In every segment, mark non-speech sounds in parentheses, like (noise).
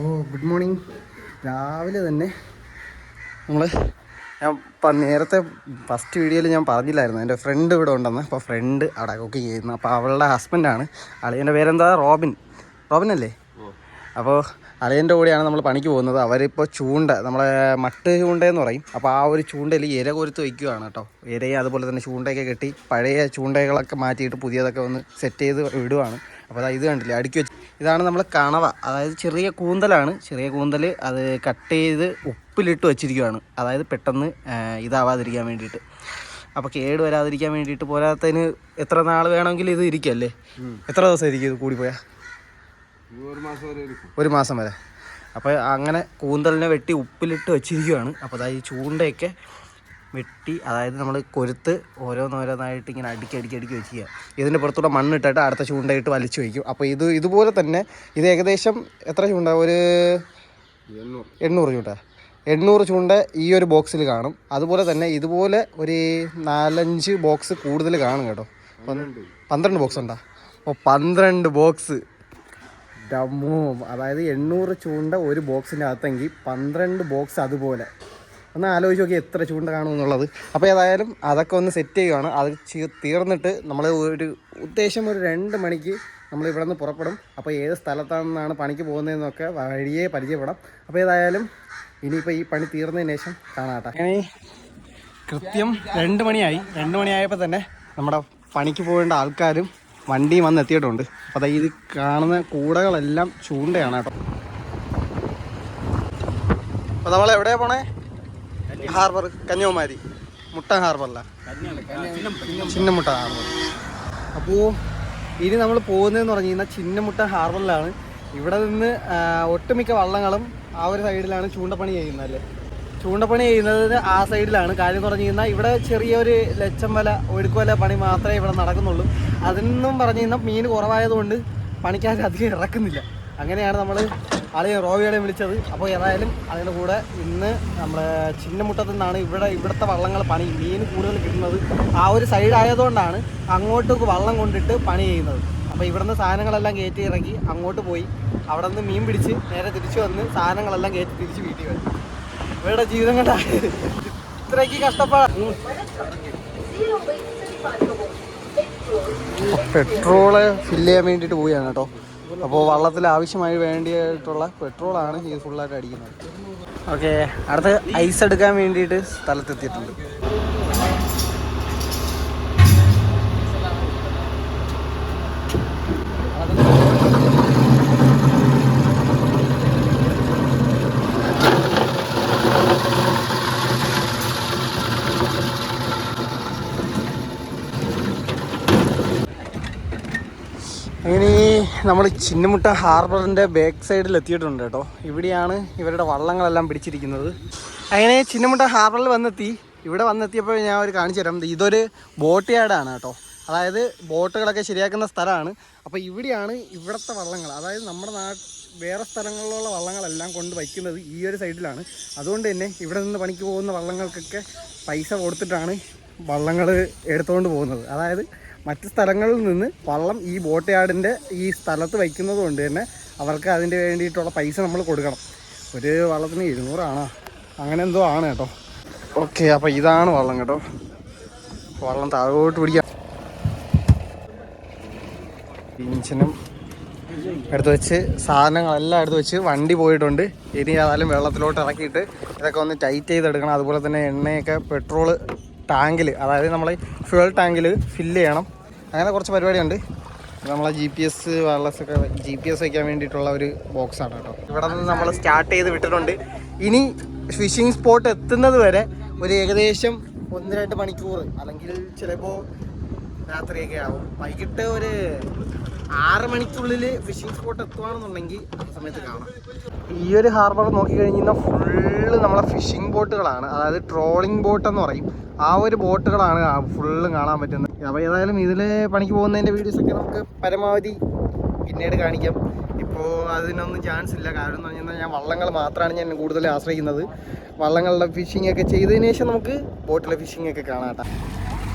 ഓ good morning രാവിലെ തന്നെ നമ്മൾ ഞാൻ നേരത്തെ ഫസ്റ്റ് വീഡിയോയിൽ ഞാൻ പറഞ്ഞില്ലായിരുന്നു. എന്റെ ഫ്രണ്ട് ഇവിടെ ഉണ്ടെന്ന്. അപ്പോൾ ഫ്രണ്ട് അവിടെ കുക്ക് ചെയ്യുന്നു. അപ്പോൾ അവളുടെ ഹസ്ബൻഡാണ് അളിയന്റെ പേരെന്താ? റോബിൻ. റോബിൻ അല്ലേ? അപ്പോൾ അളിയന്റെ കൂടെയാണ് നമ്മൾ പണിക്ക് പോകുന്നത്. അവരിപ്പോൾ ചൂണ്ട നമ്മളെ മട്ട് ചൂണ്ടയെന്ന് പറയും. അപ്പോൾ ആ ഒരു ചൂണ്ടയിൽ ഇര കൊരുത്ത് വയ്ക്കുകയാണ് കേട്ടോ. ഇരയെ അതുപോലെ തന്നെ ചൂണ്ടയൊക്കെ കെട്ടി പഴയ ചൂണ്ടകളൊക്കെ മാറ്റിയിട്ട് പുതിയതൊക്കെ ഒന്ന് സെറ്റ് ചെയ്ത് വിടുവാണ് അപ്പോൾ അതാ ഇത് കണ്ടില്ലേ? അടുക്കി വെച്ച്. ഇതാണ് നമ്മൾ കണവ. അതായത് ചെറിയ കൂന്തലാണ്. ചെറിയ കൂന്തൽ അത് കട്ട് ചെയ്ത് ഉപ്പിലിട്ട് വെച്ചിരിക്കുകയാണ് അതായത് പെട്ടെന്ന് ഇതാവാതിരിക്കാൻ വേണ്ടിയിട്ട്. അപ്പോൾ കേട് വരാതിരിക്കാൻ വേണ്ടിയിട്ട് പോരാത്തതിന് എത്ര നാൾ വേണമെങ്കിൽ ഇത് ഇരിക്കല്ലേ എത്ര ദിവസം ഇരിക്കും ഇത് കൂടിപ്പോയാൽ ഒരു മാസം വരെ അപ്പോൾ അങ്ങനെ കൂന്തലിനെ വെട്ടി ഉപ്പിലിട്ട് വെച്ചിരിക്കുകയാണ് അപ്പോൾ അതായത് ഈ ചൂണ്ടയൊക്കെ വെട്ടി അതായത് നമ്മൾ കൊരുത്ത് ഓരോന്നോരോന്നായിട്ട് ഇങ്ങനെ അടുക്കി അടുക്കി അടുക്കി വെക്കുക ഇതിന്റെ പുറത്തൂടെ മണ്ണിട്ടിട്ട് അടുത്ത ചൂണ്ടയിട്ട് വലിച്ചു വയ്ക്കും. അപ്പോൾ ഇത് ഇതുപോലെ തന്നെ ഇത് ഏകദേശം എത്ര ചൂണ്ട? ഒരു എണ്ണൂറ് ചൂണ്ട. എണ്ണൂറ് ചൂണ്ട ഈ ഒരു ബോക്സിൽ കാണും. അതുപോലെ തന്നെ ഇതുപോലെ ഒരു നാലഞ്ച് ബോക്സ് കൂടുതൽ കാണും കേട്ടോ. പന്ത്രണ്ട് ബോക്സ് ഉണ്ടോ? അപ്പോൾ പന്ത്രണ്ട് ബോക്സ്. ഡമ്മോ അതായത് എണ്ണൂറ് ചൂണ്ട ഒരു ബോക്സിന്റെ അകത്തെങ്കിൽ പന്ത്രണ്ട് ബോക്സ് അതുപോലെ. ഒന്ന് ആലോചിച്ച് നോക്കി എത്ര ചൂണ്ട കാണും എന്നുള്ളത്. അപ്പോൾ ഏതായാലും അതൊക്കെ ഒന്ന് സെറ്റ് ചെയ്യുകയാണ് അത് തീർന്നിട്ട് നമ്മൾ ഒരു ഉദ്ദേശം ഒരു രണ്ട് മണിക്ക് നമ്മൾ ഇവിടെ നിന്ന് പുറപ്പെടും. അപ്പോൾ ഏത് സ്ഥലത്താണെന്നാണ് പണിക്ക് പോകുന്നതെന്നൊക്കെ വഴിയെ പരിചയപ്പെടാം. അപ്പോൾ ഏതായാലും ഇനിയിപ്പോൾ ഈ പണി തീർന്നതിന് ശേഷം കാണാട്ടെ. അങ്ങനെ കൃത്യം രണ്ട് മണിയായി. രണ്ട് മണിയായപ്പോൾ തന്നെ നമ്മുടെ പണിക്ക് പോകേണ്ട ആൾക്കാരും വണ്ടിയും വന്ന് എത്തിയിട്ടുണ്ട്. അപ്പോൾ ഇത് കാണുന്ന കൂടകളെല്ലാം ചൂണ്ടയാണ് കേട്ടോ. അപ്പോൾ നമ്മൾ എവിടെയാണ് പോണേ? ഹാർബർ കന്യാകുമാരി. മുട്ട ഹാർബറല്ല ചിന്നമുട്ട ഹാർബർ അപ്പോൾ ഇനി നമ്മൾ പോകുന്നതെന്ന് പറഞ്ഞു കഴിഞ്ഞാൽ ചിന്നമുട്ട ഹാർബറിലാണ് ഇവിടെ നിന്ന് ഒട്ടുമിക്ക വള്ളങ്ങളും ആ ഒരു സൈഡിലാണ് ചൂണ്ടപ്പണി ചെയ്യുന്നത്. അല്ലേ ചൂണ്ടപ്പണി ചെയ്യുന്നത് ആ സൈഡിലാണ് കാര്യം പറഞ്ഞു കഴിഞ്ഞാൽ ഇവിടെ ചെറിയൊരു ലച്ചം വല ഒഴുക്കുവല പണി മാത്രമേ ഇവിടെ നടക്കുന്നുള്ളൂ. അതിനൊന്നും പറഞ്ഞു കഴിഞ്ഞാൽ മീൻ കുറവായതുകൊണ്ട് പണിക്കാർ അധികം ഇറക്കുന്നില്ല. അങ്ങനെയാണ് നമ്മൾ ആളെയും റോവികളെയും വിളിച്ചത്. അപ്പോൾ ഏതായാലും അതിന്റെ കൂടെ ഇന്ന് നമ്മുടെ ചിന്നമുട്ടത്തു നിന്നാണ് ഇവിടെ ഇവിടുത്തെ വള്ളങ്ങൾ പണി മീൻ കൂടുതൽ കിട്ടുന്നത്. ആ ഒരു സൈഡ് ആയതുകൊണ്ടാണ് അങ്ങോട്ടേക്ക് വള്ളം കൊണ്ടിട്ട് പണി ചെയ്യുന്നത്. അപ്പോൾ ഇവിടുന്ന് സാധനങ്ങളെല്ലാം കയറ്റി ഇറങ്ങി അങ്ങോട്ട് പോയി. അവിടെ നിന്ന് മീൻ പിടിച്ച് നേരെ തിരിച്ചു വന്ന് സാധനങ്ങളെല്ലാം കയറ്റി തിരിച്ച് വീട്ടിൽ വരും. ഇവരുടെ ജീവിതം കണ്ട ഇത്രയ്ക്ക് കഷ്ടപ്പാടാണ് പെട്രോൾ ഫില്ല് ചെയ്യാൻ വേണ്ടിയിട്ട് പോവുകയാണ് കേട്ടോ. അപ്പോൾ വള്ളത്തിൽ ആവശ്യമായി വേണ്ടിയിട്ടുള്ള പെട്രോളാണ് ഈ ഫുള്ളായിട്ട് അടിക്കുന്നത്. ഓക്കെ അടുത്ത് ഐസ് എടുക്കാൻ വേണ്ടിയിട്ട് സ്ഥലത്തെത്തിയിട്ടുണ്ട് അങ്ങനെ നമ്മൾ ചിന്നമുട്ട ഹാർബറിന്റെ ബാക്ക് സൈഡിൽ എത്തിയിട്ടുണ്ട് കേട്ടോ. ഇവിടെയാണ് ഇവരുടെ വള്ളങ്ങളെല്ലാം പിടിച്ചിരിക്കുന്നത്. അങ്ങനെ ചിന്നമുട്ട ഹാർബറിൽ വന്നെത്തി. ഇവിടെ വന്നെത്തിയപ്പോൾ ഞാൻ ഒരു കാണിച്ചു തരാം. ഇതൊരു ബോട്ട് യാർഡാണ് കേട്ടോ. അതായത് ബോട്ടുകളൊക്കെ ശരിയാക്കുന്ന സ്ഥലമാണ്. അപ്പോൾ ഇവിടെയാണ് ഇവിടുത്തെ വള്ളങ്ങൾ. അതായത് നമ്മുടെ നാട്ട് വേറെ സ്ഥലങ്ങളിലുള്ള വള്ളങ്ങളെല്ലാം കൊണ്ട് വയ്ക്കുന്നത് ഈ ഒരു സൈഡിലാണ് അതുകൊണ്ട് തന്നെ ഇവിടെ നിന്ന് പണിക്ക് പോകുന്ന വള്ളങ്ങൾക്കൊക്കെ പൈസ കൊടുത്തിട്ടാണ് വള്ളങ്ങൾ എടുത്തുകൊണ്ട് പോകുന്നത്. അതായത് മറ്റ് സ്ഥലങ്ങളിൽ നിന്ന് വള്ളം ഈ ബോട്ട് യാർഡിന്റെ ഈ സ്ഥലത്ത് വയ്ക്കുന്നത് കൊണ്ട് തന്നെ അവർക്ക് അതിന്റെ വേണ്ടിയിട്ടുള്ള പൈസ നമ്മൾ കൊടുക്കണം. ഒരു വള്ളത്തിന് ഇരുന്നൂറാണോ അങ്ങനെ എന്തോ ആണ് കേട്ടോ. ഓക്കെ അപ്പോൾ ഇതാണ് വള്ളം കേട്ടോ. വള്ളം താഴോട്ട് പിടിക്കാം. ഇഞ്ചിനും എടുത്ത് വെച്ച് സാധനങ്ങളെല്ലാം എടുത്ത് വെച്ച് വണ്ടി പോയിട്ടുണ്ട്. ഇനി ഏതായാലും വെള്ളത്തിലോട്ട് ഇറക്കിയിട്ട് ഇതൊക്കെ ഒന്ന് ടൈറ്റ് ചെയ്തെടുക്കണം. അതുപോലെ തന്നെ എണ്ണയൊക്കെ പെട്രോൾ ടാങ്കിൽ അതായത് നമ്മൾ ഫ്യൂൽ ടാങ്കിൽ ഫില്ല് ചെയ്യണം. അങ്ങനെ കുറച്ച് പരിപാടിയുണ്ട്. നമ്മളെ ജി പി എസ് വയർലെസ് ഒക്കെ ജി പി എസ് വയ്ക്കാൻ വേണ്ടിയിട്ടുള്ള ഒരു ബോക്സാണ് കേട്ടോ. ഇവിടെ നിന്ന് നമ്മൾ സ്റ്റാർട്ട് ചെയ്ത് വിട്ടിട്ടുണ്ട്. ഇനി ഫിഷിംഗ് സ്പോട്ട് എത്തുന്നത് വരെ ഒരു ഏകദേശം ഒന്ന് രണ്ട് മണിക്കൂർ അല്ലെങ്കിൽ ചിലപ്പോൾ രാത്രിയൊക്കെ ആവും. വൈകിട്ട് ഒരു ആറ് മണിക്കുള്ളിൽ ഫിഷിംഗ് സ്പോട്ട് എത്തുകയാണെന്നുണ്ടെങ്കിൽ ആ സമയത്ത് കാണാം. ഈ ഒരു ഹാർബർ നോക്കിക്കഴിഞ്ഞാൽ ഫുള്ള് നമ്മളെ ഫിഷിംഗ് ബോട്ടുകളാണ് അതായത് ട്രോളിംഗ് ബോട്ട് എന്ന് പറയും. ആ ഒരു ബോട്ടുകളാണ് ഫുള്ളും കാണാൻ പറ്റുന്നത്. അപ്പോൾ ഏതായാലും ഇതിൽ പണിക്ക് പോകുന്നതിന്റെ വീഡിയോസൊക്കെ നമുക്ക് പരമാവധി പിന്നീട് കാണിക്കാം. ഇപ്പോൾ അതിനൊന്നും ചാൻസ് ഇല്ല. കാരണം എന്ന് പറഞ്ഞാൽ ഞാൻ വള്ളങ്ങൾ മാത്രമാണ് ഞാൻ കൂടുതൽ ആശ്രയിക്കുന്നത്. വള്ളങ്ങളുടെ ഫിഷിംഗ് ഒക്കെ ചെയ്തതിന് ശേഷം നമുക്ക് ബോട്ടിലെ ഫിഷിംഗ് ഒക്കെ കാണാം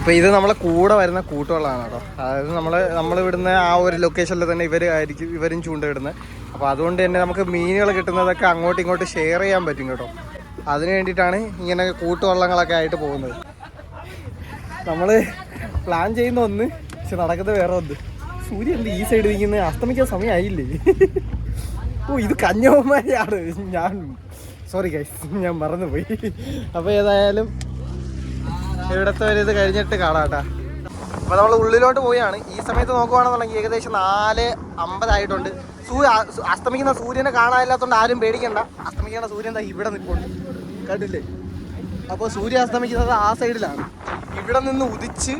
അപ്പോൾ ഇത് നമ്മളെ കൂടെ വരുന്ന കൂട്ടുകളാണ് കേട്ടോ അതായത് നമ്മൾ നമ്മൾ ഇവിടുന്ന് ആ ഒരു ലൊക്കേഷനിൽ തന്നെ ഇവർ ആയിരിക്കും ഇവരും ചൂണ്ടയിടുന്നത് അപ്പോൾ അതുകൊണ്ട് തന്നെ നമുക്ക് മീനുകൾ കിട്ടുന്നതൊക്കെ അങ്ങോട്ടും ഇങ്ങോട്ടും ഷെയർ ചെയ്യാൻ പറ്റും കേട്ടോ. അതിന് വേണ്ടിയിട്ടാണ് ഇങ്ങനെ കൂട്ടുവള്ളങ്ങളൊക്കെ ആയിട്ട് പോകുന്നത്. നമ്മൾ പ്ലാൻ ചെയ്യുന്ന ഒന്ന് പക്ഷെ നടക്കുന്നത് വേറെ ഒന്ന്. സൂര്യൻ ഈ സൈഡ് നിൽക്കുന്നത് അസ്തമിക്കാൻ സമയമായില്ലേ ഓ ഇത് കന്യാകുമാരിയാണ്. ഞാൻ സോറി ഗൈസ് ഞാൻ മറന്നുപോയി. അപ്പോൾ ഏതായാലും ഇവിടുത്തെ ഒരു ഇത് കഴിഞ്ഞിട്ട് കാണാട്ടാ. അപ്പോൾ നമ്മൾ ഉള്ളിലോട്ട് പോവുകയാണ്. ഈ സമയത്ത് നോക്കുവാണെന്നുണ്ടെങ്കിൽ ഏകദേശം നാല് അമ്പതായിട്ടുണ്ട്. സൂര്യ അസ്തമിക്കുന്ന സൂര്യനെ കാണാനില്ലാത്തതുകൊണ്ട് ആരും പേടിക്കണ്ട. അസ്തമിക്കുന്ന സൂര്യൻ എന്താ ഇവിടെ നിൽപ്പുണ്ട്. കണ്ടില്ലേ? അപ്പോൾ സൂര്യ അസ്തമിക്കുന്നത് ആ സൈഡിലാണ്. ഇവിടെ നിന്ന് ഉദിച്ച്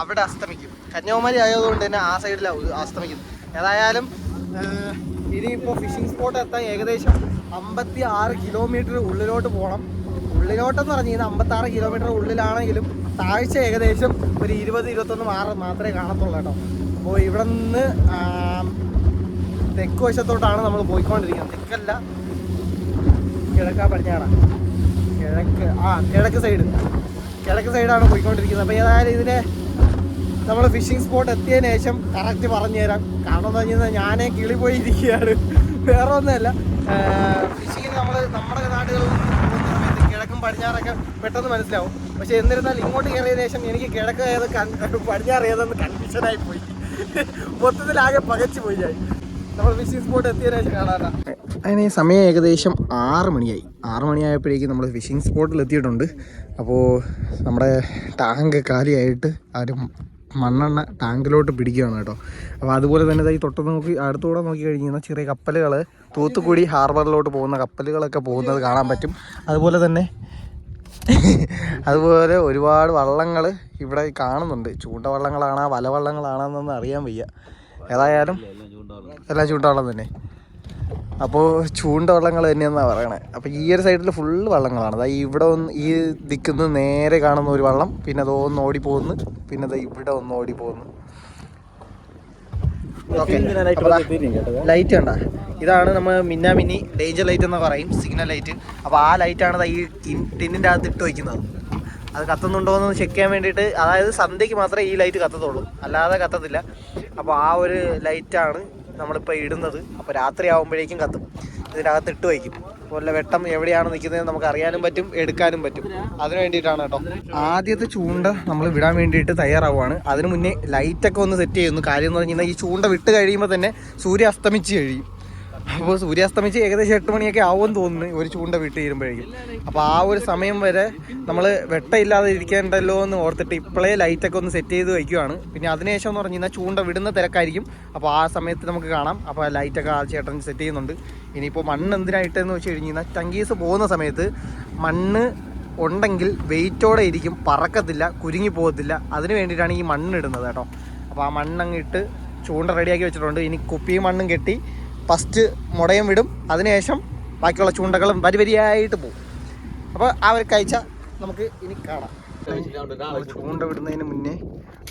അവിടെ അസ്തമിക്കും. കന്യാകുമാരി ആയതുകൊണ്ട് തന്നെ ആ സൈഡിലാണ് അസ്തമിക്കുന്നത്. ഏതായാലും ഇനിയിപ്പോൾ ഫിഷിംഗ് സ്പോട്ട് എത്താൻ ഏകദേശം അമ്പത്തി ആറ് കിലോമീറ്റർ ഉള്ളിലോട്ട് പോകണം ഉള്ളിലോട്ടെന്ന് പറഞ്ഞാൽ അമ്പത്തി ആറ് കിലോമീറ്റർ ഉള്ളിലാണെങ്കിലും താഴ്ച ഏകദേശം ഒരു ഇരുപത് ഇരുപത്തൊന്ന് മാറ മാത്രമേ കാണത്തുള്ളൂ കേട്ടോ. അപ്പോൾ ഇവിടെ നിന്ന് തെക്ക് വശത്തോട്ടാണ് നമ്മൾ പോയിക്കൊണ്ടിരിക്കുന്നത്. തെക്കല്ല. കിഴക്കാ പടിഞ്ഞാറ. കിഴക്ക് ആ കിഴക്ക് സൈഡ് കിഴക്ക് സൈഡാണ് പോയിക്കൊണ്ടിരിക്കുന്നത്. അപ്പോൾ ഏതായാലും ഇതിനെ നമ്മൾ ഫിഷിംഗ് സ്പോട്ട് എത്തിയതിന് ശേഷം കറക്റ്റ് പറഞ്ഞു തരാം. കാരണം എന്ന് പറഞ്ഞാൽ ഞാനേ കിളി പോയി ഇരിക്കുകയാണ്. വേറെ ഒന്നുമല്ല. ഫിഷിങ്ങിന് നമ്മൾ നമ്മുടെ നാടുകളിൽ കിഴക്കും പടിഞ്ഞാറൊക്കെ പെട്ടെന്ന് മനസ്സിലാവും. പക്ഷെ എന്നിരുന്നാൽ ഇങ്ങോട്ട് കയറിയതിനു ശേഷം എനിക്ക് കിഴക്ക് ഏത് പടിഞ്ഞാറ് ഏതെന്ന് കൺഫ്യൂഷനായി പോയി. മൊത്തത്തിലാകെ പകച്ചു പോയി ഞാൻ. നമ്മൾ ഫിഷിംഗ് സ്പോട്ട് സമയം ഏകദേശം ആറ് മണിയായി. ആറ് മണിയായപ്പോഴേക്കും നമ്മൾ ഫിഷിംഗ് സ്പോട്ടിൽ എത്തിയിട്ടുണ്ട്. അപ്പോൾ നമ്മുടെ ടാങ്ക് കാലിയായിട്ട് ആരും മണ്ണെണ്ണ ടാങ്കിലോട്ട് പിടിക്കുകയാണ് കേട്ടോ. അപ്പോൾ അതുപോലെ തന്നെ ഈ തൊട്ട് നോക്കി അടുത്തുകൂടെ നോക്കി കഴിഞ്ഞാൽ ചെറിയ കപ്പലുകൾ തൂത്തുക്കുടി ഹാർബറിലോട്ട് പോകുന്ന കപ്പലുകളൊക്കെ പോകുന്നത് കാണാൻ പറ്റും. അതുപോലെ തന്നെ (laughs) അതുപോലെ ഒരുപാട് വള്ളങ്ങൾ ഇവിടെ കാണുന്നുണ്ട്. ചൂണ്ട വള്ളങ്ങളാണോ വല വള്ളങ്ങളാണെന്നൊന്നും അറിയാൻ വയ്യ. ഏതായാലും എല്ലാം ചൂണ്ടവള്ളം തന്നെ. അപ്പോൾ ചൂണ്ട വള്ളങ്ങൾ തന്നെയെന്നാണ് പറയണേ. അപ്പോൾ ഈ ഒരു സൈഡിൽ ഫുള്ള് വള്ളങ്ങളാണ്. അതായത് ഇവിടെ ഒന്ന് ഈ ദിക്കുന്ന നേരെ കാണുന്ന ഒരു വള്ളം പിന്നെ അതോ ഒന്ന് ഓടി പോകുന്നു പിന്നെ അത് ഇവിടെ ഒന്ന് ഓടി പോകുന്നു ലൈറ്റ് കണ്ട. ഇതാണ് നമ്മൾ മിന്ന മിന്നി ഡേഞ്ചർ ലൈറ്റ് എന്ന് പറയും സിഗ്നൽ ലൈറ്റ് അപ്പോൾ ആ ലൈറ്റാണ് ഈ ടിന്നിന്റെ അകത്ത് ഇട്ട് വയ്ക്കുന്നത്. അത് കത്തുന്നുണ്ടോ എന്ന് ചെക്ക് ചെയ്യാൻ വേണ്ടിയിട്ട് അതായത് സന്ധ്യയ്ക്ക് മാത്രമേ ഈ ലൈറ്റ് കത്തത്തുള്ളൂ. അല്ലാതെ കത്തത്തില്ല. അപ്പോൾ ആ ഒരു ലൈറ്റാണ് നമ്മളിപ്പോൾ ഇടുന്നത്. അപ്പോൾ രാത്രി ആകുമ്പോഴേക്കും കത്തും. ഇതിനകത്ത് ഇട്ട് വയ്ക്കും. വല്ല വെട്ടം എവിടെയാണ് നിൽക്കുന്നത് നമുക്ക് അറിയാനും പറ്റും എടുക്കാനും പറ്റും. അതിന് വേണ്ടിയിട്ടാണ് കേട്ടോ. ആദ്യത്തെ ചൂണ്ട നമ്മൾ വിടാൻ വേണ്ടിയിട്ട് തയ്യാറാവുകയാണ്. അതിന് മുന്നേ ലൈറ്റൊക്കെ ഒന്ന് സെറ്റ് ചെയ്യുന്നു കാര്യം എന്ന് പറഞ്ഞു കഴിഞ്ഞാൽ ഈ ചൂണ്ട വിട്ട് കഴിയുമ്പോൾ തന്നെ സൂര്യ അസ്തമിച്ച് കഴിയും. അപ്പോൾ സൂര്യാസ്തമിച്ച് ഏകദേശം എട്ട് മണിയൊക്കെ ആവുമെന്ന് തോന്നുന്നു ഒരു ചൂണ്ട വിട്ട് തീരുമ്പോഴേക്കും അപ്പോൾ ആ ഒരു സമയം വരെ നമ്മൾ വെട്ടയില്ലാതെ ഇരിക്കേണ്ടല്ലോ എന്ന് ഓർത്തിട്ട് ഇപ്പോഴേ ലൈറ്റൊക്കെ ഒന്ന് സെറ്റ് ചെയ്ത് വയ്ക്കുവാണ് പിന്നെ അതിനുശേഷം എന്ന് പറഞ്ഞു കഴിഞ്ഞാൽ ചൂണ്ട വിടുന്ന തിരക്കായിരിക്കും. അപ്പോൾ ആ സമയത്ത് നമുക്ക് കാണാം. അപ്പോൾ ആ ലൈറ്റൊക്കെ ആ ചേട്ടൻ സെറ്റ് ചെയ്യുന്നുണ്ട്. ഇനിയിപ്പോൾ മണ്ണ് എന്തിനായിട്ടെന്ന് വെച്ച് കഴിഞ്ഞാൽ ടങ്കീസ് പോകുന്ന സമയത്ത് മണ്ണ് ഉണ്ടെങ്കിൽ വെയിറ്റോടെ ഇരിക്കും. പറക്കത്തില്ല കുരുങ്ങി പോകത്തില്ല. അതിന് വേണ്ടിയിട്ടാണ് ഈ മണ്ണ് ഇടുന്നത് കേട്ടോ. അപ്പോൾ ആ മണ്ണങ്ങ് ഇട്ട് ചൂണ്ട റെഡിയാക്കി വെച്ചിട്ടുണ്ട്. ഇനി കുപ്പിയും മണ്ണും കെട്ടി ഫസ്റ്റ് മുടയും വിടും. അതിനുശേഷം ബാക്കിയുള്ള ചൂണ്ടകളും വരി വരിയായിട്ട് പോകും അപ്പോൾ ആ ഒരു കാഴ്ച നമുക്ക് ഇനി കാണാം. ചൂണ്ട വിടുന്നതിന് മുന്നേ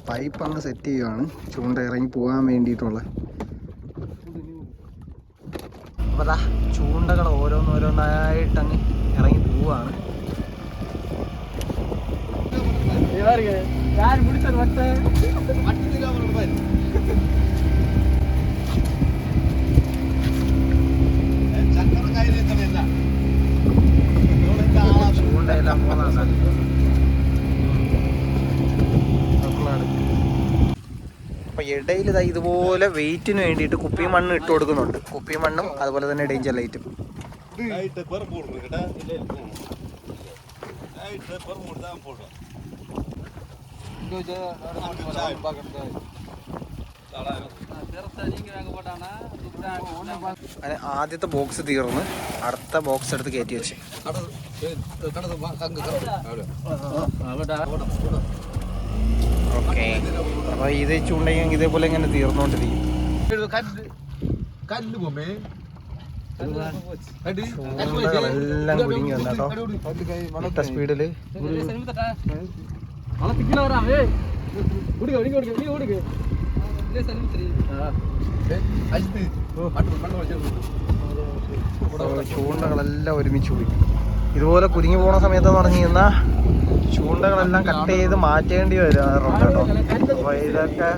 പൈപ്പ് അങ്ങ് സെറ്റ് ചെയ്യുവാണ്. ചൂണ്ട ഇറങ്ങി പോകാൻ വേണ്ടിയിട്ടുള്ള. അപ്പോൾ അതാ ചൂണ്ടകൾ ഓരോന്നോരോന്നായിട്ട് അങ്ങ് ഇറങ്ങി പോവാണ്. പിടിച്ചത് മറ്റേ ചൂണ്ടയെല്ലാം പോകുന്നതാണ് അപ്പൊ ഇടയിൽ ഇതാ ഇതുപോലെ വെയിറ്റിന് വേണ്ടിയിട്ട് കുപ്പി മണ്ണ് ഇട്ട് കൊടുക്കുന്നുണ്ട്. കുപ്പി മണ്ണും അതുപോലെ തന്നെ ഡേഞ്ചർ ലൈറ്റും. അങ്ങനെ ആദ്യത്തെ ബോക്സ് തീർന്ന് അടുത്ത ബോക്സ് എടുത്ത് കയറ്റി വെച്ച്. ഓക്കെ അപ്പൊ ഇത് ചൂണ്ടെങ്കിൽ ഇതേപോലെ ഇങ്ങനെ തീർന്നുകൊണ്ടിരിക്കും ചൂണ്ടകളെല്ലാം കുരുങ്ങി വന്നു കേട്ടോ ഇട്ട സ്പീഡിൽ ചൂണ്ടകളെല്ലാം ഒരുമിച്ച് പോയി. ഇതുപോലെ കുരുങ്ങി പോണ സമയത്ത് പറഞ്ഞു കഴിഞ്ഞാൽ ചൂണ്ടകളെല്ലാം കട്ട് ചെയ്ത് മാറ്റേണ്ടി വരാറുണ്ട് കേട്ടോ. അപ്പൊ ഇതൊക്കെ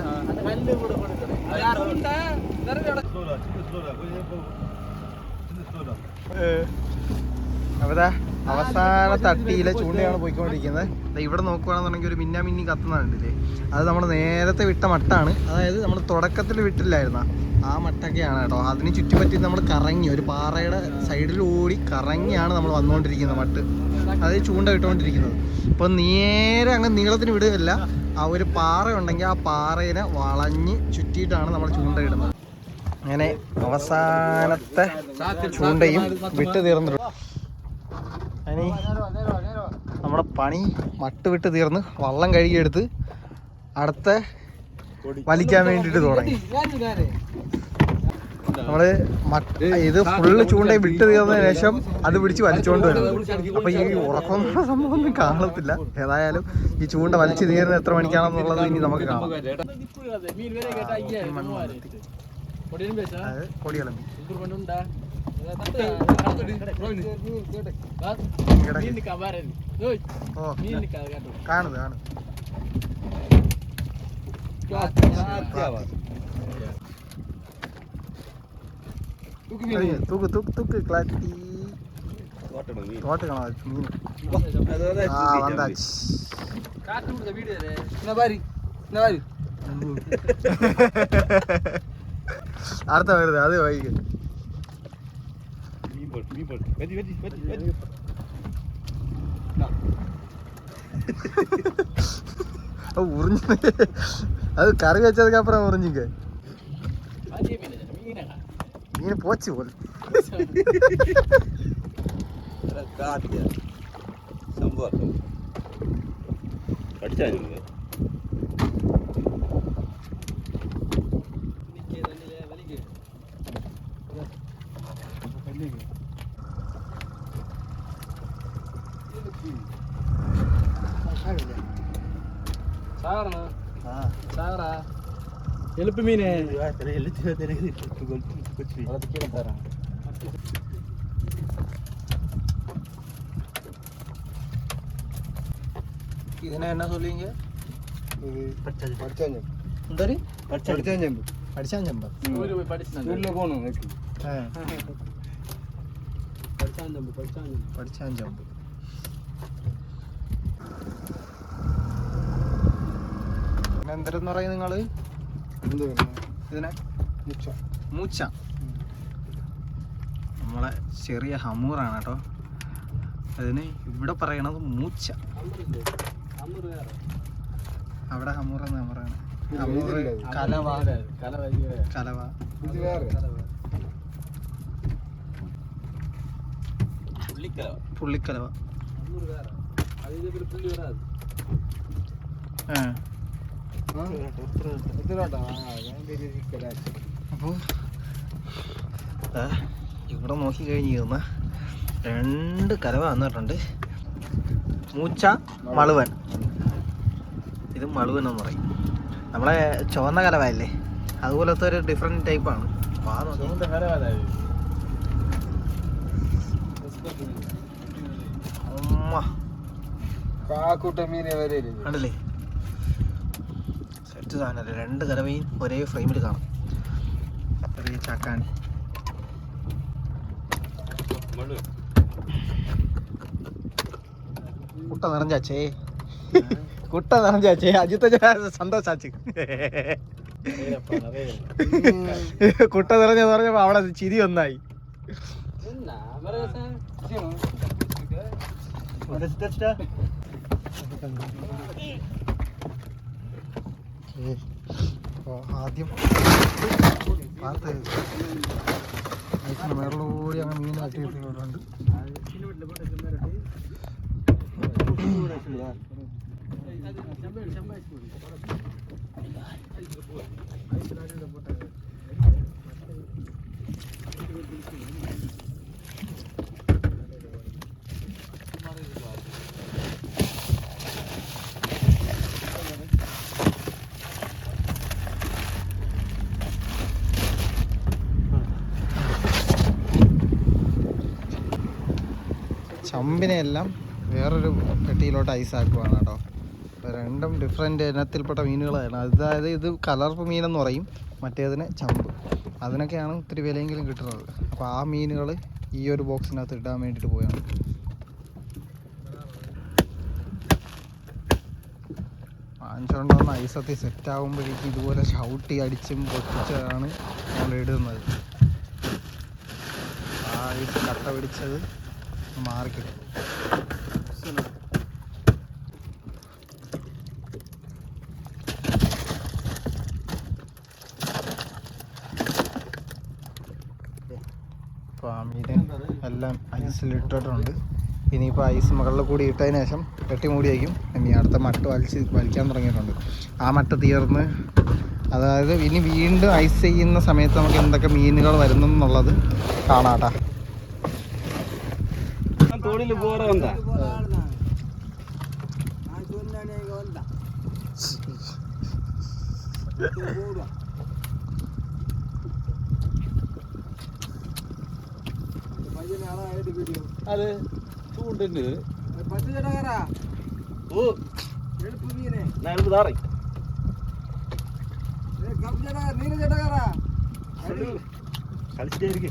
അപ്പതാ അവസാന തട്ടിയിലെ ചൂണ്ടയാണ് പോയിക്കൊണ്ടിരിക്കുന്നത്. ഇവിടെ നോക്കുകയാണെന്നുണ്ടെങ്കിൽ ഒരു മിന്ന മിന്നി കത്തുന്നുണ്ടല്ലേ അത് നമ്മൾ നേരത്തെ വിട്ട മട്ടാണ്. അതായത് നമ്മൾ തുടക്കത്തിൽ വിട്ടില്ലായിരുന്ന ആ മട്ടൊക്കെയാണ് കേട്ടോ. അതിന് ചുറ്റിപ്പറ്റി നമ്മൾ കറങ്ങി ഒരു പാറയുടെ സൈഡിൽ ഓടി കറങ്ങിയാണ് നമ്മൾ വന്നുകൊണ്ടിരിക്കുന്നത് മട്ട്. അത് ചൂണ്ട ഇട്ടുകൊണ്ടിരിക്കുന്നത്. ഇപ്പൊ നേരെ അങ്ങ് നീളത്തിന് വിടുകയല്ല ആ ഒരു പാറ ഉണ്ടെങ്കിൽ ആ പാറയെ വളഞ്ഞ് ചുറ്റിയിട്ടാണ് നമ്മൾ ചൂണ്ട ഇടുന്നത്. അങ്ങനെ അവസാനത്തെ ചൂണ്ടയും വിട്ടു തീർന്നിട്ടുണ്ട്. ഇനി നമ്മുടെ പണി മട്ട് വിട്ട് തീർന്ന് വള്ളം കഴുകിയെടുത്ത് അടുത്ത വലിക്കാൻ വേണ്ടിയിട്ട് തുടങ്ങി നമ്മൾ മട്ട് ഇത് ഫുള്ള് ചൂണ്ട വിട്ട് തീർന്നതിന് ശേഷം അത് പിടിച്ച് വലിച്ചോണ്ട് വരും അപ്പൊ ഈ ഉറക്കം സംഭവം ഒന്നും കാണത്തില്ല ഏതായാലും ഈ ചൂണ്ട വലിച്ചു തീരുന്നത് എത്ര മണിക്കാണെന്നുള്ളത് ഇനി നമുക്ക് കാണാം കൊടികളമ്പി ഓ കാണുത് കാണുത് തൂക്ക് തൂക്ക് തൂക്ക് ക്ലാറ്റി தோட்டுக்கலாம் மீன் ஆ வந்தாச்சு அடுத்த வருது அது வைக்கு போட்டு நீ போட்டு வெதி வெதி வெதி வெதி உறிஞ்சு. அது கறி வச்சதுக்கு அப்புறம் உறிஞ்சுங்க மீன்? போச்சு போல். காட்டு சம்பவம். அடிச்சா എളുപ്പ മീനെ ഇതിനെ എന്നാ சொல்லுவீங்க പഠിച്ചാൽ എന്താ പഠിച്ചാൽ ചെമ്പ് പഠിച്ചാൻ ചെമ്പ സ്കൂളിൽ പോയി പഠിച്ചിട്ടുണ്ട് പോകണം പഠിച്ചാൻ ചമ്പ് പഠിച്ചാൻ ചമ്പ് പഠിച്ചാൻ ചെമ്പ് പിന്നെ എന്തെന്ന് പറയും നിങ്ങൾ? എന്ത് ഇതിനെ? മുച്ച. മൂച്ച. നമ്മളെ ചെറിയ ഹമൂറാണ് കേട്ടോ. അതിന് ഇവിടെ പറയണത് മൂച്ച. അവിടെ ഹമൂർ എന്ന് പറയണത് ഹമൂർ കലവ. കലവ. പുള്ളിക്കലവ. ആ ആ എത്രയാട്ടാ ആ ഞാൻ തിരിക്കലാ അപ്പോൾ ഇവിടെ നോക്കി കഴിഞ്ഞിരുന്ന രണ്ട് കലവ വന്നിട്ടുണ്ട് മൂച്ച മളുവൻ. ഇത് മളുവൻ എന്ന് പറയും. നമ്മളെ ചുവന്ന കലവല്ലേ അതുപോലത്തെ ഒരു ഡിഫറെന്റ് ടൈപ്പാണ് അമ്മ കാക്കൂട്ട മീനെ വരെ കണ്ടില്ലേ? സെറ്റ് രണ്ട് കരവയും ഒരേ ഫ്രെയിമിൽ കാണാം. ചെറിയ ചാക്കാൻ കുട്ട നിറഞ്ഞാച്ചേ. കുട്ട നിറഞ്ഞാച്ചേ. അജിത്ത സന്തോഷാച്ചു. കുട്ട നിറഞ്ഞെന്ന് പറഞ്ഞപ്പോ അവിടെ ചിരി ഒന്നായി. അപ്പോൾ ആദ്യം പാർത്ത് ഐസിന് മേളിലൂടി അങ്ങ് മീൻ തട്ടി ഇട്ടിട്ടുണ്ട്. ചമ്പിനെ എല്ലാം വേറൊരു പെട്ടിയിലോട്ട് ഐസ് ആക്കുവാണ് കേട്ടോ. രണ്ടും ഡിഫറെന്റ് ഇനത്തിൽപ്പെട്ട മീനുകളാണ്. അതായത് ഇത് കലർപ്പ് മീനെന്ന് പറയും മറ്റേതിന് ചമ്പ്. അതിനൊക്കെയാണ് ഒത്തിരി വിലയെങ്കിലും കിട്ടുന്നത്. അപ്പോൾ ആ മീനുകൾ ഈ ഒരു ബോക്സിനകത്ത് ഇടാൻ വേണ്ടിയിട്ട് പോയാണ്. വാങ്ങിച്ചുകൊണ്ടുവന്ന ഐസത്തി സെറ്റ് ആകുമ്പോഴേക്കും ഇതുപോലെ ഷൗട്ടി അടിച്ചും പൊട്ടിച്ചതാണ് നമ്മൾ ഇടുന്നത്. ആ ഐസ് കട്ട പിടിച്ചത് മാറിക്കിട്ടും അപ്പോൾ ആ മീൻ എല്ലാം ഐസിലിട്ടിട്ടുണ്ട്. ഇനിയിപ്പോൾ ഐസ് മുകളിൽ കൂടി ഇട്ടതിന് ശേഷം കെട്ടി മൂടിയേക്കും ഇനി അടുത്ത മട്ട് വലിച്ച് വലിക്കാൻ തുടങ്ങിയിട്ടുണ്ട്. ആ മട്ട് തീർന്ന് അതായത് ഇനി വീണ്ടും ഐസ് ചെയ്യുന്ന സമയത്ത് നമുക്ക് എന്തൊക്കെ മീനുകൾ വരുന്നു എന്നുള്ളത് കാണാട്ടാ. தொழிலுக்கு போற வந்தேன் அது தூண்டு பத்து ஜனகாரா ஓ எழுப்பு மீனே நான் எழுப்பு தாரை கப்பு ஜனகாரா நீரு கழிச்சிட்டே இருக்கு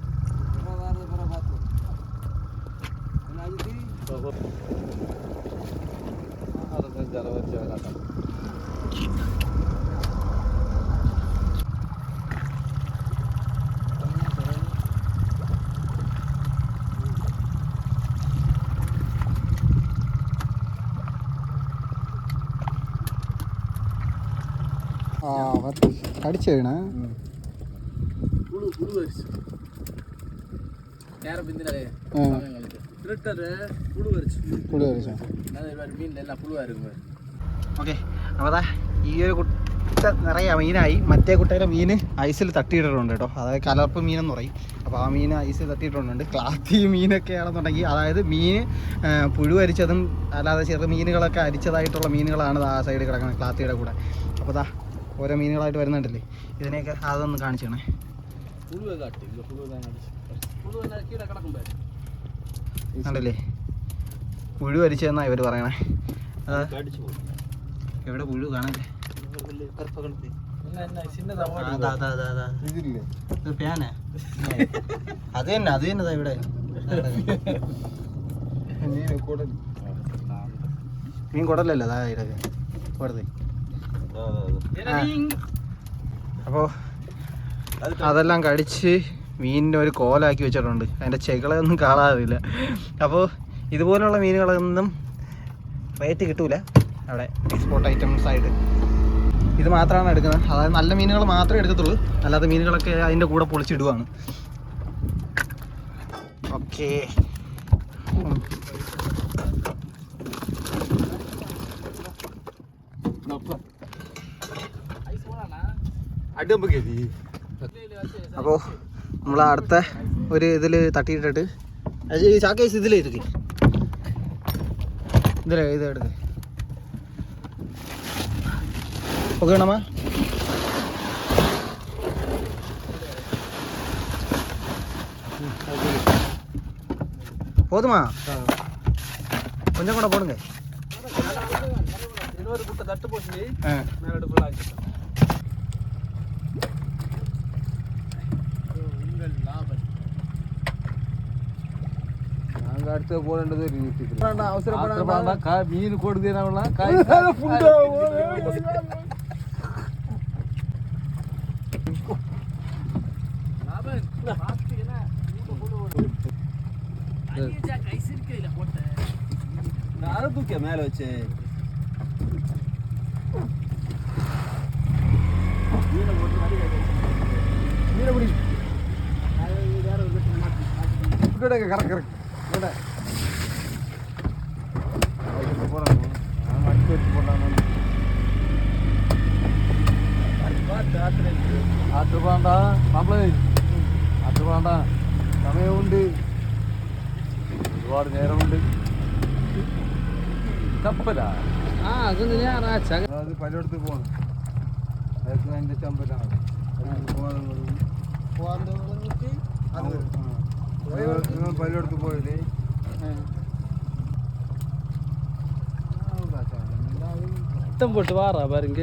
கடிச்சதுண்ணா புழு புழு கடிச்சு நேரம் பிந்தினாலே പുളു ഓക്കെ അപ്പോൾ ഈ ഒരു കുട്ട നിറയെ മീനായി. മറ്റേ കുട്ടയിലെ മീൻ ഐസിൽ തട്ടിയിട്ടിട്ടുണ്ട് കേട്ടോ. അതായത് കലർപ്പ് മീനെന്ന് പറയും. അപ്പോൾ ആ മീൻ ഐസിൽ തട്ടിയിട്ടുണ്ട് ക്ലാത്തി മീനൊക്കെ ആണെന്നുണ്ടെങ്കിൽ അതായത് മീൻ പുഴു അരിച്ചതും അല്ലാതെ ചെറു മീനുകളൊക്കെ അരിച്ചതായിട്ടുള്ള മീനുകളാണ് ആ സൈഡിൽ കിടക്കുന്നത് ക്ലാത്തിയുടെ കൂടെ. അപ്പോൾ ദാ ഓരോ മീനുകളായിട്ട് വരുന്നുണ്ടല്ലേ? ഇതിനെയൊക്കെ അതൊന്ന് കാണിച്ചേണേ. പുഴു കിടക്കുമ്പോൾ കണ്ടില്ലേ? പുഴു വലിച്ചതെന്നാ ഇവർ പറയണേ. എവിടെ പുഴു കാണല്ലേ അത് തന്നെ അത് തന്നെ ഇവിടെ. മീൻ കുടലല്ലോ? അതാ ഇടയ്ക്ക് കൊടുത്തേ അതെല്ലാം കടിച്ച് മീനിന്റെ ഒരു കോലാക്കി വെച്ചിട്ടുണ്ട്. അതിന്റെ ചെകളൊന്നും കാണാറില്ല. അപ്പോൾ ഇതുപോലുള്ള മീനുകളൊന്നും റേറ്റ് കിട്ടൂല. അവിടെ എക്സ്പോർട്ട് ഐറ്റംസ് ആയിട്ട്. ഇത് മാത്രമാണ് എടുക്കുന്നത്. അതായത് നല്ല മീനുകൾ മാത്രമേ എടുക്കത്തുള്ളൂ. അല്ലാത്ത മീനുകളൊക്കെ അതിന്റെ കൂടെ പൊളിച്ചിടുവാണ്. ഓക്കെ. അപ്പോൾ നമ്മൾ അടുത്ത ഒരു ഇതിൽ തട്ടിയിട്ടിട്ട് അത് ഈ ചാക്കേസ് ഇതിൽ ഇരിക്കും ഇതിലേ ഇത് എടുക്ക് ഓക്കെ വേണമ്മ போதுமா கொஞ்சம் கூட போடுங்க இன்னொரு குட்டை தட்டு போச்சு ஆ மேல ஃபுல்லாக அடுத்த போடேன்றது நிறுத்திட்டு அவசரப்படாம கா மீன் கொடுத்தீங்கன்னா காய் தூக்கிய மேல வச்சு மீனை போட்டு மீனை பிடிக்கும் கரெக்ட் கரெக்ட் പോണ്ടാണ് ആട്ട് വേണ്ട നമ്മളെ ആട്ട് വേണ്ട. സമയമുണ്ട്. ഒരുപാട് നേരമുണ്ട്. കപ്പലാ ആ അത് ഞായറാഴ്ച അത് പലയിടത്ത് പോകണം അതൊക്കെ അതിന്റെ ചമ്പലാണ്. നിങ്ങൾ പലയിടത്ത് പോയില്ലേ എട്ടം പൊട്ട് വാറാ പാരുങ്ക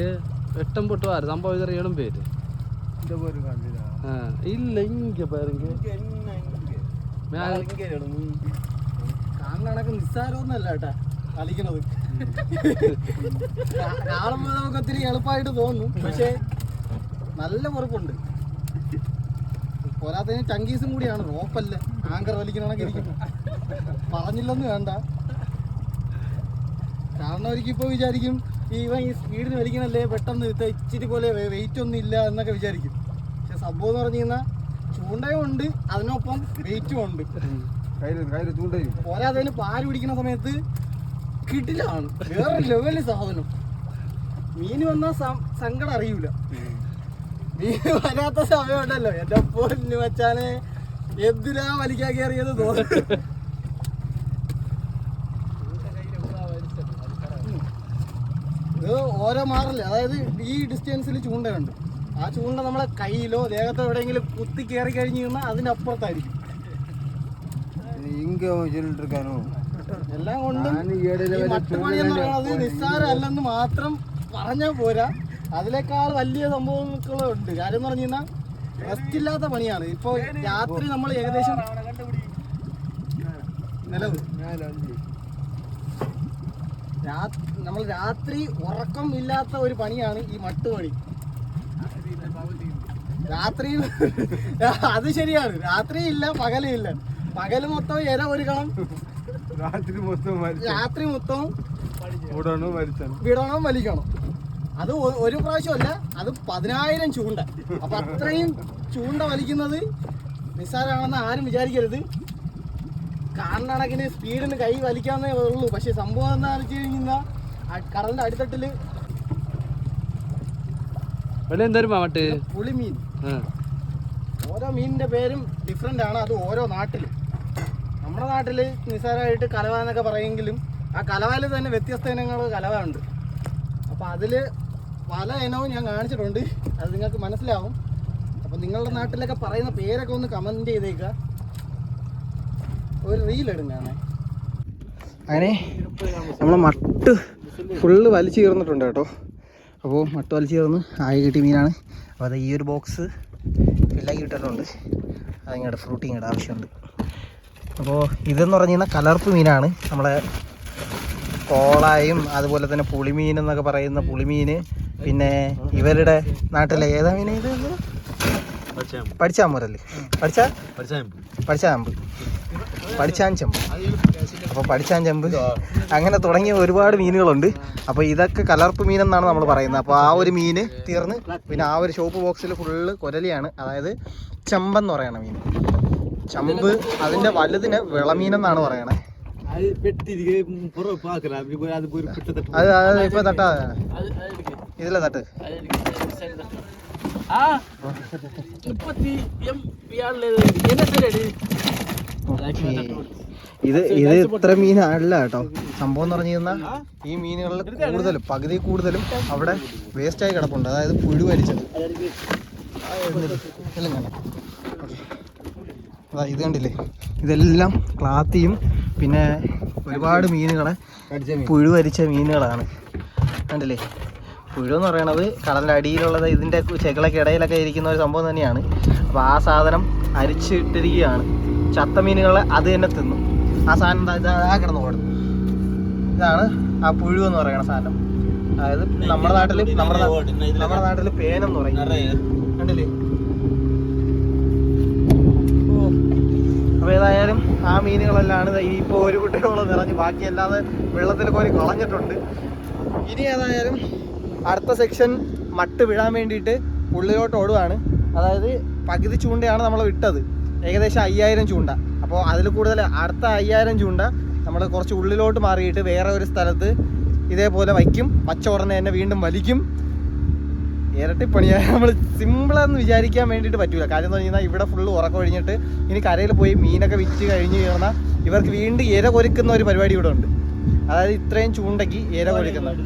എട്ടം പൊട്ട് വാറ് സംഭവം ഇതറിയണം പേര് എന്റെ പേര് കണ്ടില്ല ആ, ഇല്ല ഇങ്ങ പാരുങ്ക കാണണക്ക് നിസ്സാരമൊന്നല്ല കേട്ടാ കളിക്കണത് കാണുമ്പോൾ നമുക്ക് ഒത്തിരി എളുപ്പമായിട്ട് തോന്നും. പക്ഷേ നല്ല മുറപ്പുണ്ട് പോരാത്തതിന് ചങ്കീസും കൂടിയാണ്. റോപ്പല്ല? ആങ്കർ വലിക്കണമെങ്കിൽ ഇരിക്കും. പറഞ്ഞില്ലെന്ന് വേണ്ട. കാരണം ഒരിക്കൽ ഇപ്പോൾ വിചാരിക്കും ഈ ഇവൻ ഈ സ്പീഡിന് വലിക്കണല്ലേ പെട്ടെന്ന് ഇച്ചിരി പോലെ വെയിറ്റ് ഒന്നും ഇല്ല എന്നൊക്കെ വിചാരിക്കും. പക്ഷെ സംഭവം എന്ന് പറഞ്ഞു കഴിഞ്ഞാൽ ചൂണ്ടയും ഉണ്ട് അതിനൊപ്പം വെയിറ്റും ഉണ്ട്. പോരാത്തതിന് പാൽ പിടിക്കുന്ന സമയത്ത് കിടിലാണ്. വേറെ ലെവലിൽ സാധനം. മീൻ വന്നാൽ സങ്കടം അറിയൂല. ലീവ് വരാത്ത സമയമുണ്ടല്ലോ. എന്റെ പൊന്നു വെച്ചാണ് എന്തിനാ വലിക്കാൻ കയറിയത് തോന്നുന്നു. ഇത് ഓരോ മാറില്ല? അതായത് ഈ ഡിസ്റ്റൻസിൽ ചൂണ്ടയുണ്ട് ആ ചൂണ്ട നമ്മളെ കയ്യിലോ ദേഹത്തോ എവിടെയെങ്കിലും കുത്തി കയറി കഴിഞ്ഞ് കഴിഞ്ഞാൽ അതിന്റെ അപ്പുറത്തായിരിക്കും. എല്ലാം കൊണ്ടും മട്ടുപണി എന്ന് പറയുന്നത് നിസ്സാരമല്ലെന്ന് മാത്രം പറഞ്ഞാൽ പോരാ. അതിനേക്കാൾ വലിയ സംഭവങ്ങളുണ്ട് കാര്യം എന്ന് പറഞ്ഞു കഴിഞ്ഞാൽ റെസ്റ്റ് ഇല്ലാത്ത പണിയാണ്. ഇപ്പോൾ രാത്രി നമ്മൾ ഏകദേശം നിലവ്. നമ്മൾ രാത്രി ഉറക്കം ഇല്ലാത്ത ഒരു പണിയാണ് ഈ മട്ടുപണി രാത്രി (laughs) അത് ശരിയാണ്. രാത്രി ഇല്ല പകലില്ല പകൽ മൊത്തം ഇര ഒരുക്കണം രാത്രി മൊത്തം രാത്രി മൊത്തം വിടണം വലിക്കണം. അത് ഒരു പ്രാവശ്യമല്ല അത് പതിനായിരം ചൂണ്ട. അപ്പൊ അത്രയും ചൂണ്ട വലിക്കുന്നത് നിസ്സാരമാണെന്ന് ആരും വിചാരിക്കരുത്. കാണണക്കിന് സ്പീഡിന് കൈ വലിക്കാന്നേ ഉള്ളൂ. പക്ഷെ സംഭവം എന്താണെന്ന് വെച്ച് കഴിഞ്ഞാൽ കടലിന്റെ അടിത്തട്ടിൽ പുളിമീൻ. ഓരോ മീനിന്റെ പേരും ഡിഫറെന്റ് ആണ്. അത് ഓരോ നാട്ടിൽ. നമ്മുടെ നാട്ടിൽ നിസ്സാരമായിട്ട് കലവ എന്നൊക്കെ പറയുമെങ്കിലും ആ കലവയിൽ തന്നെ വ്യത്യസ്ത ഇനങ്ങൾ കലവ ഉണ്ട്. അപ്പൊ അതിൽ പല ഇനവും ഞാൻ കാണിച്ചിട്ടുണ്ട്. അത് നിങ്ങൾക്ക് മനസ്സിലാവും. അപ്പം നിങ്ങളുടെ നാട്ടിലൊക്കെ പറയുന്ന പേരൊക്കെ ഒന്ന് കമന്റ് ചെയ്തേക്കുക ഒരു റീൽ ഇടുന്നതാണ്. അങ്ങനെ നമ്മളെ മട്ട് ഫുള്ള് വലിച്ചു കീർന്നിട്ടുണ്ട് കേട്ടോ. അപ്പോൾ മട്ട് വലിച്ചു കീർന്ന് ആയി കിട്ടിയ മീനാണ്. അപ്പോൾ അത് ഈ ഒരു ബോക്സ് ഫില്ലാക്കി ഇട്ടിട്ടുണ്ട്. അതിങ്ങോട്ട് ഫ്രൂട്ടിങ്ങോട്ട് ആവശ്യമുണ്ട്. അപ്പോൾ ഇതെന്ന് പറഞ്ഞു കഴിഞ്ഞാൽ കലർപ്പ് മീനാണ്. നമ്മളെ കോളായും അതുപോലെ തന്നെ പുളിമീൻ എന്നൊക്കെ പറയുന്ന പുളിമീൻ പിന്നെ ഇവരുടെ നാട്ടിലെ ഏതാ മീൻ ഇത്? പഠിച്ചാമ്പൂരല്ലേ പഠിച്ച പഠിച്ചാമ്പ് പഠിച്ചാൻ ചെമ്പ് അപ്പോൾ പഠിച്ചാൻ ചെമ്പ് അങ്ങനെ തുടങ്ങിയ ഒരുപാട് മീനുകളുണ്ട്. അപ്പോൾ ഇതൊക്കെ കലർപ്പ് മീൻ എന്നാണ് നമ്മൾ പറയുന്നത്. അപ്പോൾ ആ ഒരു മീന് തീർന്ന് പിന്നെ ആ ഒരു ഷോപ്പ് ബോക്സിൽ ഫുള്ള് കൊരലിയാണ് അതായത് ചെമ്പെന്ന് പറയണ മീൻ. ചമ്പ് അതിന്റെ വലുതിന് വിളമീനെന്നാണ് പറയണേ. ഇത് ഇത് ഇത്ര മീനല്ല കേട്ടോ. സംഭവം എന്ന് പറഞ്ഞു കഴിഞ്ഞാൽ ഈ മീനുകളിൽ കൂടുതലും പകുതി കൂടുതലും അവിടെ വേസ്റ്റായി കിടപ്പുണ്ട്. അതായത് പുഴു വലിച്ചത്. കണ്ടോ? ഓക്കേ. അതാ ഇത് കണ്ടില്ലേ? ഇതെല്ലാം ക്ലാത്തിയും പിന്നെ ഒരുപാട് മീനുകളെ പുഴു വരിച്ച മീനുകളാണ്. കണ്ടില്ലേ? പുഴു എന്ന് പറയണത് കടലിന്റെ അടിയിലുള്ളത് ഇതിന്റെ ചെകളൊക്കെ ഇടയിലൊക്കെ ഇരിക്കുന്ന ഒരു സംഭവം തന്നെയാണ്. അപ്പോൾ ആ സാധനം അരിച്ചിട്ടിരിക്കുകയാണ്. ചത്ത മീനുകളെ അത് തന്നെ തിന്നു. ആ സാധനം ആ കിടന്ന് ഓടുന്നു ഇതാണ് ആ പുഴു എന്ന് പറയുന്ന സാധനം. അതായത് നമ്മുടെ നാട്ടിൽ നമ്മുടെ നമ്മുടെ നാട്ടിൽ പേനെന്ന് പറയും. കണ്ടില്ലേ? അപ്പോൾ ഏതായാലും ആ മീനുകളെല്ലാം ഇപ്പോൾ ഒരു കുട്ടിയോളം നിറഞ്ഞ് ബാക്കിയല്ലാതെ വെള്ളത്തിൽ കോരി കളഞ്ഞിട്ടുണ്ട്. ഇനി ഏതായാലും അടുത്ത സെക്ഷൻ മട്ട് വിഴാൻ വേണ്ടിയിട്ട് ഉള്ളിലോട്ട് ഓടുകയാണ് അതായത് പകുതി ചൂണ്ടയാണ് നമ്മൾ വിട്ടത്. ഏകദേശം അയ്യായിരം ചൂണ്ട. അപ്പോൾ അതിൽ കൂടുതൽ അടുത്ത അയ്യായിരം ചൂണ്ട നമ്മൾ കുറച്ച് ഉള്ളിലോട്ട് മാറിയിട്ട് വേറെ ഒരു സ്ഥലത്ത് ഇതേപോലെ വയ്ക്കും. പച്ച ഉടനെ തന്നെ വീണ്ടും വലിക്കും. ഇരട്ടിപ്പണിയാ. നമ്മൾ സിമ്പിളെന്ന് വിചാരിക്കാൻ വേണ്ടിയിട്ട് പറ്റൂല. കാര്യം എന്ന് പറഞ്ഞാൽ ഇവിടെ ഫുള്ള് ഉറക്കം കഴിഞ്ഞിട്ട് ഇനി കരയിൽ പോയി മീനൊക്കെ വിറ്റ് കഴിഞ്ഞ് കഴിഞ്ഞാൽ ഇവർക്ക് വീണ്ടും ഇര കൊരുക്കുന്ന ഒരു പരിപാടി ഇവിടെ ഉണ്ട്. അതായത് ഇത്രയും ചൂണ്ടക്കി ഇര കൊഴുക്കുന്നത്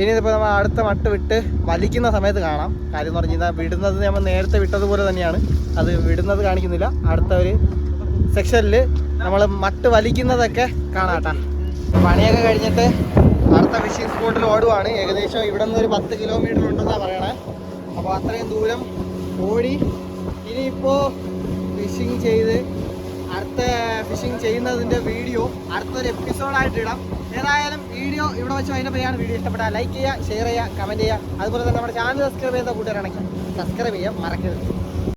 ഇനി ഇതിപ്പോൾ നമ്മൾ അടുത്ത മട്ട് വിട്ട് വലിക്കുന്ന സമയത്ത് കാണാം. കാര്യം എന്ന് പറഞ്ഞാൽ വിടുന്നത് നമ്മൾ നേരത്തെ വിട്ടതുപോലെ തന്നെയാണ്. അത് വിടുന്നത് കാണിക്കുന്നില്ല. അടുത്ത ഒരു സെക്ഷനിൽ നമ്മൾ മട്ട് വലിക്കുന്നതൊക്കെ കാണാട്ടാ പണിയൊക്കെ കഴിഞ്ഞിട്ട് അടുത്ത ഫിഷിംഗ് സ്പോട്ടിൽ ഓടുവാണ്. ഏകദേശം ഇവിടെ നിന്ന് ഒരു പത്ത് കിലോമീറ്റർ ഉണ്ടെന്നാണ് പറയണേ. അപ്പോൾ അത്രയും ദൂരം ഓടി ഇനിയിപ്പോൾ ഫിഷിംഗ് ചെയ്ത് അടുത്ത ഫിഷിംഗ് ചെയ്യുന്നതിന്റെ വീഡിയോ അടുത്തൊരു എപ്പിസോഡായിട്ട് ഇടാം. ഏതായാലും വീഡിയോ ഇവിടെ വെച്ച് പേരാണ് വീഡിയോ ഇഷ്ടപ്പെട്ടാൽ ലൈക്ക് ചെയ്യുക ഷെയർ ചെയ്യുക കമന്റ് ചെയ്യുക. അതുപോലെ തന്നെ നമ്മുടെ ചാനൽ സബ്സ്ക്രൈബ് ചെയ്ത കൂട്ടുകാരാണെങ്കിൽ സബ്സ്ക്രൈബ് ചെയ്യാൻ മറക്കരുത്.